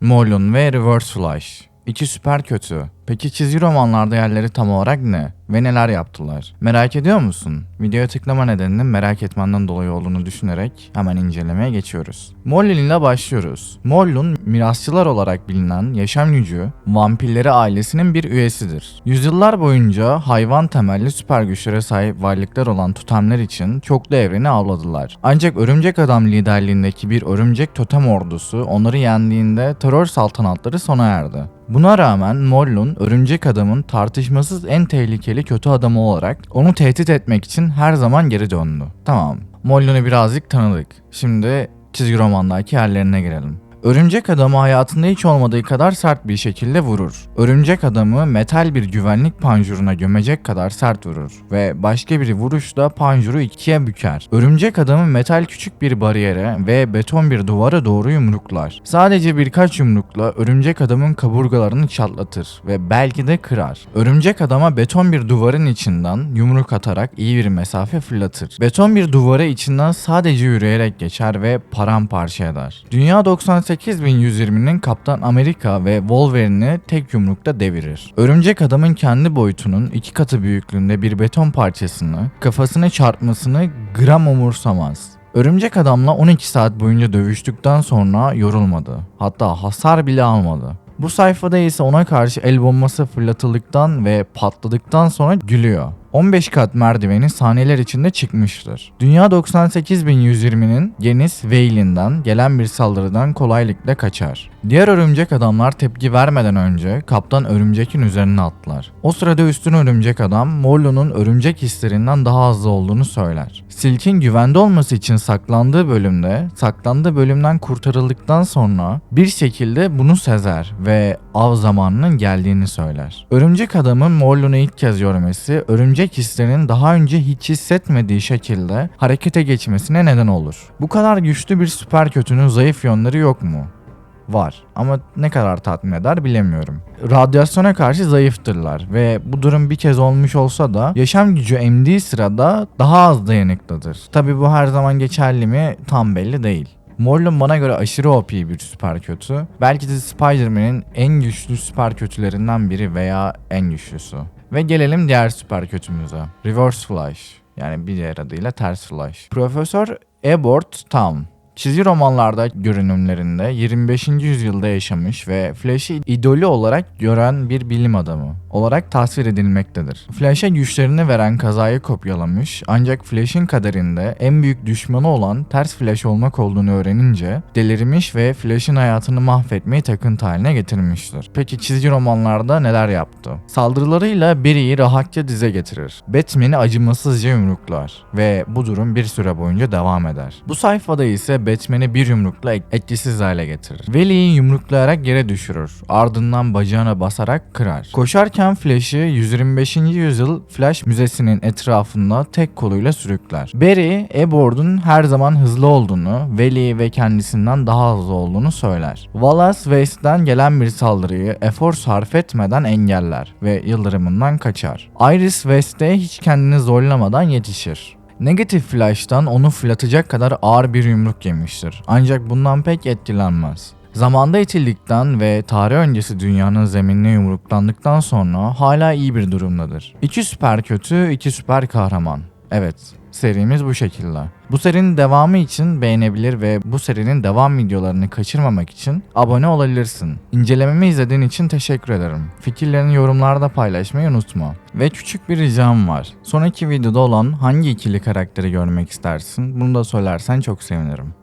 Molun ve Reverse Flash. İki süper kötü. Peki çizgi romanlarda yerleri tam olarak ne? Ve neler yaptılar? Merak ediyor musun? Videoya tıklama nedeninin merak etmenden dolayı olduğunu düşünerek hemen incelemeye geçiyoruz. Mollun ile başlıyoruz. Mollun mirasçılar olarak bilinen yaşam gücü, vampirleri ailesinin bir üyesidir. Yüzyıllar boyunca hayvan temelli süper güçlere sahip varlıklar olan totemler için çoklu evreni avladılar. Ancak örümcek adam liderliğindeki bir örümcek totem ordusu onları yendiğinde terör saltanatları sona erdi. Buna rağmen Mollun, örümcek adamın tartışmasız en tehlikeli kötü adamı olarak onu tehdit etmek için her zaman geri döndü. Tamam, Mollun'u birazcık tanıdık. Şimdi çizgi romandaki yerlerine girelim. Örümcek adamı hayatında hiç olmadığı kadar sert bir şekilde vurur. Örümcek adamı metal bir güvenlik panjuruna gömecek kadar sert vurur ve başka bir vuruşla panjuru ikiye büker. Örümcek adamı metal küçük bir bariyere ve beton bir duvara doğru yumruklar. Sadece birkaç yumrukla örümcek adamın kaburgalarını çatlatır ve belki de kırar. Örümcek adama beton bir duvarın içinden yumruk atarak iyi bir mesafe fırlatır. Beton bir duvara içinden sadece yürüyerek geçer ve paramparça eder. Dünya 98.120'nin Kaptan Amerika ve Wolverine'i tek yumrukta devirir. Örümcek adamın kendi boyutunun iki katı büyüklüğünde bir beton parçasını kafasına çarpmasını gram umursamaz. Örümcek adamla 12 saat boyunca dövüştükten sonra yorulmadı. Hatta hasar bile almadı. Bu sayfada ise ona karşı el bombası fırlatıldıktan ve patladıktan sonra gülüyor. 15 kat merdiveni saniyeler içinde çıkmıştır. Dünya 98.120'nin Genis Veylin'den gelen bir saldırıdan kolaylıkla kaçar. Diğer örümcek adamlar tepki vermeden önce kaptan örümcekin üzerine atlar. O sırada üstün örümcek adam Morlo'nun örümcek hislerinden daha hızlı olduğunu söyler. Silk'in güvende olması için saklandığı bölümde saklandığı bölümden kurtarıldıktan sonra bir şekilde bunu sezer ve av zamanının geldiğini söyler. Örümcek adamın Morlo'nu ilk kez görmesi örümcek hislerinin daha önce hiç hissetmediği şekilde harekete geçmesine neden olur. Bu kadar güçlü bir süper kötünün zayıf yönleri yok mu? Var ama ne kadar tatmin eder bilemiyorum. Radyasyona karşı zayıftırlar ve bu durum bir kez olmuş olsa da yaşam gücü emdiği sırada daha az dayanıklıdır. Tabi bu her zaman geçerli mi tam belli değil. Morlun bana göre aşırı OP bir süper kötü. Belki de Spider-Man'in en güçlü süper kötülerinden biri veya en güçlüsü. Ve gelelim diğer süper kötümüze. Reverse Flash. Yani bir diğer adıyla ters Flash. Profesör Ebert Town. Çizgi romanlarda görünümlerinde 25. yüzyılda yaşamış ve Flash'ı idolü olarak gören bir bilim adamı olarak tasvir edilmektedir. Flash'a güçlerini veren kazayı kopyalamış ancak Flash'in kaderinde en büyük düşmanı olan ters Flash olmak olduğunu öğrenince delirmiş ve Flash'in hayatını mahvetmeyi takıntı haline getirmiştir. Peki çizgi romanlarda neler yaptı? Saldırılarıyla Barry'i rahatça dize getirir. Batman'i acımasızca yumruklar ve bu durum bir süre boyunca devam eder. Bu sayfada ise Batman'i bir yumrukla etkisiz hale getirir. Veli'yi yumruklayarak yere düşürür. Ardından bacağına basarak kırar. Koşarken Flash'ı 125. yüzyıl Flash Müzesi'nin etrafında tek koluyla sürükler. Barry, Ebor'un her zaman hızlı olduğunu, Veli ve kendisinden daha hızlı olduğunu söyler. Wallace West'ten gelen bir saldırıyı efor sarf etmeden engeller ve yıldırımından kaçar. Iris West'e hiç kendini zorlamadan yetişir. Negatif Flash'tan onu fırlatacak kadar ağır bir yumruk yemiştir. Ancak bundan pek etkilenmez. Zamanda itildikten ve tarih öncesi dünyanın zeminine yumruklandıktan sonra hala iyi bir durumdadır. İki süper kötü, iki süper kahraman. Evet, serimiz bu şekilde. Bu serinin devamı için beğenebilir ve bu serinin devam videolarını kaçırmamak için abone olabilirsin. İncelememi izlediğin için teşekkür ederim. Fikirlerini yorumlarda paylaşmayı unutma. Ve küçük bir ricam var. Sonraki videoda olan hangi ikili karakteri görmek istersin? Bunu da söylersen çok sevinirim.